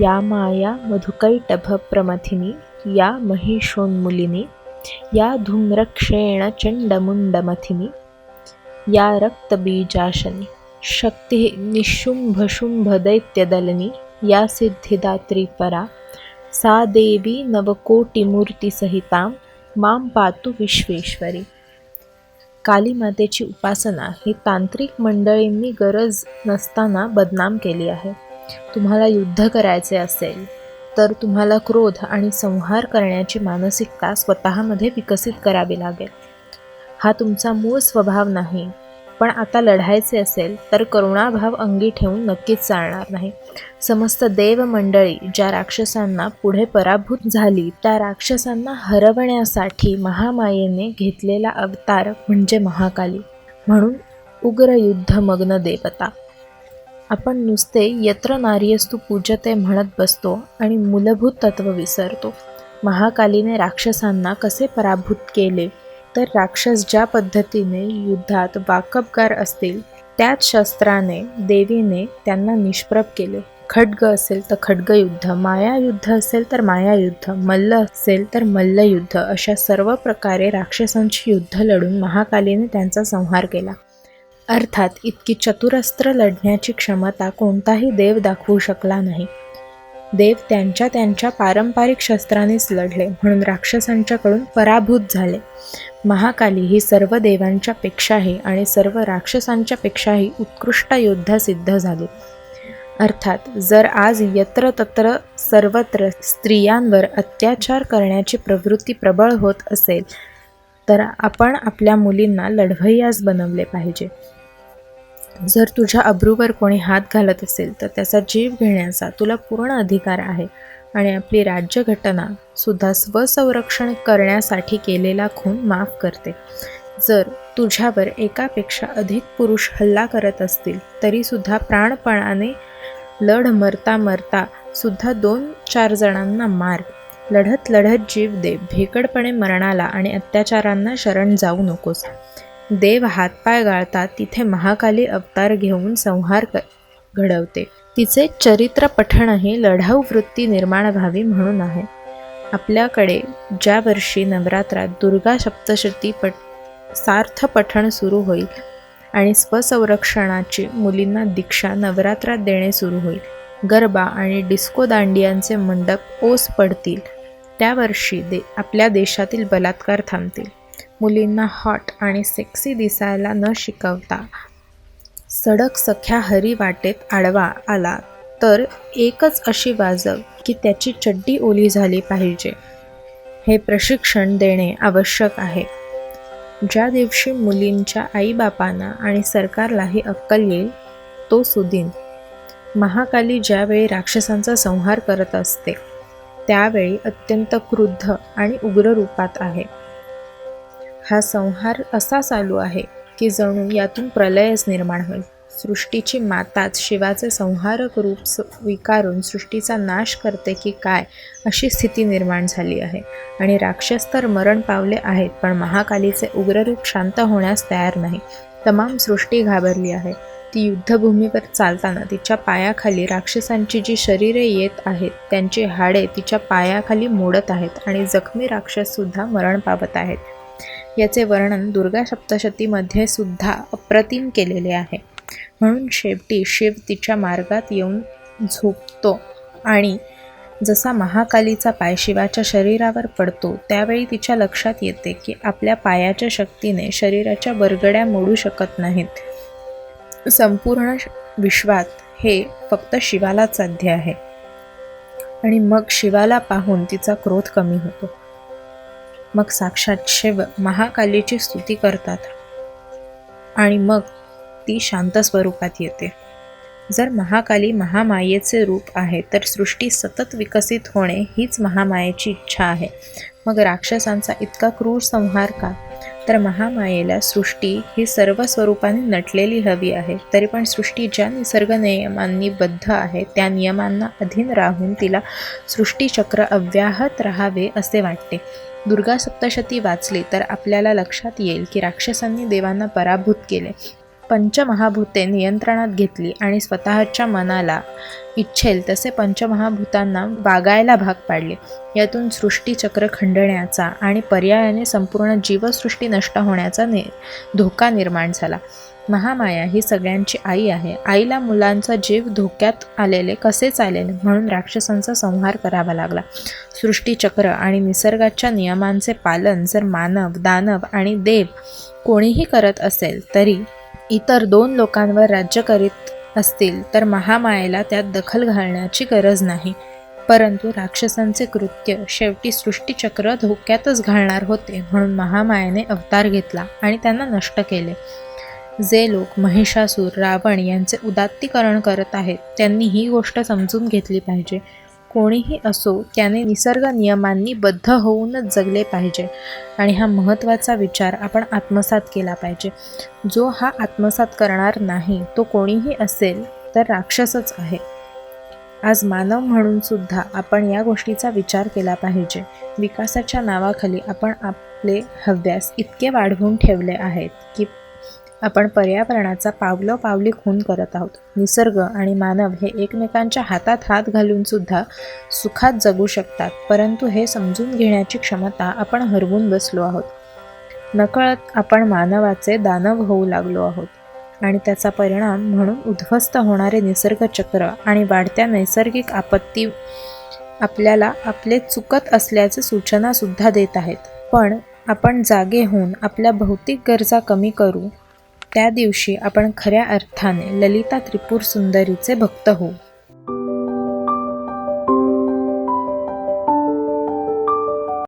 या माया मधुकैटभप्रमथिनी या महिषोन्मुलिनी या धूम्रक्षेण चण्डमुण्डमथिनी या रक्तबीजाशनी शक्तिः निःशुम्भशुम्भदैत्यदलिनी या सिद्धिदात्री परा सा देवी नवकोटिमूर्तिसहितां मां पातु विश्वेश्वरी। कालीमातेची उपासना ही तांत्रिक मंडळींनी गरज नसताना बदनाम केली आहे. तुम्हाला युद्ध करायचे असेल तर तुम्हाला क्रोध आणि संहार करण्याची मानसिकता स्वतःमध्ये विकसित करावी लागेल. हा तुमचा मूळ स्वभाव नाही पण आता लढायचे असेल तर करुणाभाव अंगी ठेवून नक्कीच चालणार नाही. समस्त देव मंडळी ज्या राक्षसांना पुढे पराभूत झाली त्या राक्षसांना हरवण्यासाठी महामायेने घेतलेला अवतार म्हणजे महाकाली. म्हणून उग्र युद्धमग्न देवता. आपण नुसते यत्र नार्यस्तू पूजते म्हणत बसतो आणि मूलभूत तत्व विसरतो. महाकालीने राक्षसांना कसे पराभूत केले? तर राक्षस ज्या पद्धतीने युद्धात वाकबगार असतील त्याच शस्त्राने देवीने त्यांना निष्प्रभ केले. खड्ग असेल तर खड्गयुद्ध मायायुद्ध असेल तर मायायुद्ध मल्ल असेल तर मल्लयुद्ध अशा सर्व प्रकारे राक्षसांची युद्ध लढून महाकालीने त्यांचा संहार केला. अर्थात इतकी चतुरस्त्र लढण्याची क्षमता कोणताही देव दाखवू शकला नाही. देव त्यांच्या त्यांच्या पारंपरिक शस्त्रानेच लढले म्हणून राक्षसांच्याकडून पराभूत झाले. महाकाली ही सर्व देवांच्या पेक्षाही आणि सर्व राक्षसांच्या पेक्षाही उत्कृष्ट योद्धा सिद्ध झाली. अर्थात जर आज यत्र तत्र सर्वत्र स्त्रियांवर अत्याचार करण्याची प्रवृत्ती प्रबळ होत असेल तर आपण आपल्या मुलींना लढवय्यास बनवले पाहिजे. जर तुझ्या अब्रूवर कोणी हात घालत असेल तर त्याचा जीव घेण्याचा तुला पूर्ण अधिकार आहे. आणि आपली राज्यघटना सुद्धा स्वसंरक्षण करण्यासाठी केलेला खून माफ करते. जर तुझ्यावर एकापेक्षा अधिक पुरुष हल्ला करत असतील तरीसुद्धा प्राणपणाने लढ मरता मरता सुद्धा दोन चार जणांना मार. लढत लढत जीव दे. भेकडपणे मरणाला आणि अत्याचारांना शरण जाऊ नकोस. देव हातपाय गाळतात तिथे महाकाली अवतार घेऊन संहार घडवते. तिचे चरित्र पठणही लढाऊ वृत्ती निर्माण व्हावी म्हणून आहे. आपल्याकडे ज्या वर्षी नवरात्रात दुर्गा सप्तशती पट सार्थ पठण सुरू होईल आणि स्वसंरक्षणाची मुलींना दीक्षा नवरात्रात देणे सुरू होईल. गरबा आणि डिस्को दांडियांचे मंडप ओस पडतील. त्या वर्षी दे आपल्या देशातील बलात्कार थांबतील. मुलींना हॉट आणि सेक्सी दिसायला न शिकवता. सडक सख्या हरी वाटेत आडवा आला तर एकच अशी वाजव की त्याची चड्डी ओली झाली पाहिजे. हे प्रशिक्षण देणे आवश्यक आहे. ज्या दिवशी मुलींच्या आईबापांना आणि सरकारलाही अक्कल येईल तो सुदिन. महाकाली ज्यावेळी राक्षसांचा संहार करत असते त्यावेळी अत्यंत क्रुद्ध आणि उग्र रूपात आहे. हा संहार असा चालू आहे की जणू यातून प्रलयच निर्माण होईल. सृष्टीची माताच शिवाचे संहारक रूप स्वीकारून सृष्टीचा नाश करते की काय अशी स्थिती निर्माण झाली आहे. आणि राक्षस तर मरण पावले आहेत पण महाकालीचे उग्ररूप शांत होण्यास तयार नाही. तमाम सृष्टी घाबरली आहे. ती युद्धभूमीवर चालताना तिच्या पायाखाली राक्षसांची जी शरीरे येत आहेत त्यांची हाडे तिच्या पायाखाली मोडत आहेत आणि जखमी राक्षससुद्धा मरण पावत आहेत. याचे वर्णन दुर्गा सप्तशतीमध्ये सुद्धा अप्रतिम केलेले आहे. म्हणून शेवटी शिव तिच्या मार्गात येऊन झोपतो आणि जसा महाकालीचा पाय शिवाच्या शरीरावर पडतो त्यावेळी तिच्या लक्षात येते की आपल्या पायाच्या शक्तीने शरीराच्या बरगड्या मोडू शकत नाहीत. संपूर्ण विश्वात हे फक्त शिवाला साध्य आहे. आणि मग शिवाला पाहून तिचा क्रोध कमी होतो. मग साक्षात शिव महाकालीची स्तुती करतात. आणि मग ती शांत स्वरूपात येते. जर महाकाली महामायेचे रूप आहे तर सृष्टी सतत विकसित होणे हीच महामायेची इच्छा आहे. मग राक्षसांचा इतका क्रूर संहार का? तर महामायेला सृष्टी ही सर्व स्वरूपाने नटलेली हवी आहे तरी पण सृष्टी ज्या निसर्ग नियमांनी बद्ध आहे त्या नियमांना अधीन राहून तिला सृष्टीचक्र अव्याहत राहावे असे वाटते. दुर्गा सप्तशती वाचली तर आपल्याला लक्षात येईल की राक्षसांनी देवांना पराभूत केले. पंचमहाभूते नियंत्रणात घेतली आणि स्वतःच्या मनाला इच्छेल तसे पंचमहाभूतांना वागायला भाग पाडले. यातून सृष्टीचक्र खंडण्याचा आणि पर्यायाने संपूर्ण जीवसृष्टी नष्ट होण्याचा नि धोका निर्माण झाला. महामाया ही सगळ्यांची आई आहे. आईला मुलांचा जीव धोक्यात आलेले कसे चालेल म्हणून राक्षसांचा संहार करावा लागला. सृष्टीचक्र आणि निसर्गाच्या नियमांचे पालन जर मानव दानव आणि देव कोणीही करत असेल तरी इतर दोन लोकांवर राज्य करीत असतील तर महामायेला त्यात दखल घालण्याची गरज नाही. परंतु राक्षसांचे कृत्य शेवटी सृष्टीचक्र धोक्यातच घालणार होते म्हणून महामायेने अवतार घेतला आणि त्यांना नष्ट केले. जे लोक महिषासूर रावण यांचे उदात्तीकरण करत आहेत त्यांनी ही गोष्ट समजून घेतली पाहिजे. कोणीही असो त्याने निसर्ग नियमांनी बद्ध होऊनच जगले पाहिजे. आणि हा महत्त्वाचा विचार आपण आत्मसात केला पाहिजे. जो हा आत्मसात करणार नाही तो कोणीही असेल तर राक्षसच आहे. आज मानव म्हणून सुद्धा आपण या गोष्टीचा विचार केला पाहिजे. विकासाच्या नावाखाली आपण आपले हव्यास इतके वाढवून ठेवले आहेत की आपण पर्यावरणाचा पावलोपावली खून करत आहोत. निसर्ग आणि मानव हे एकमेकांच्या हातात हात घालून सुद्धा सुखात जगू शकतात परंतु हे समजून घेण्याची क्षमता आपण हरवून बसलो आहोत. नकळत आपण मानवाचे दानव होऊ लागलो आहोत आणि त्याचा परिणाम म्हणून उद्ध्वस्त होणारे निसर्गचक्र आणि वाढत्या नैसर्गिक आपत्ती आपल्याला आपले चुकत असल्याचे सूचनासुद्धा देत आहेत. पण आपण जागे होऊन आपल्या भौतिक गरजा कमी करू त्या दिवशी आपण खऱ्या अर्थाने ललिता त्रिपुर सुंदरीचे भक्त होऊ.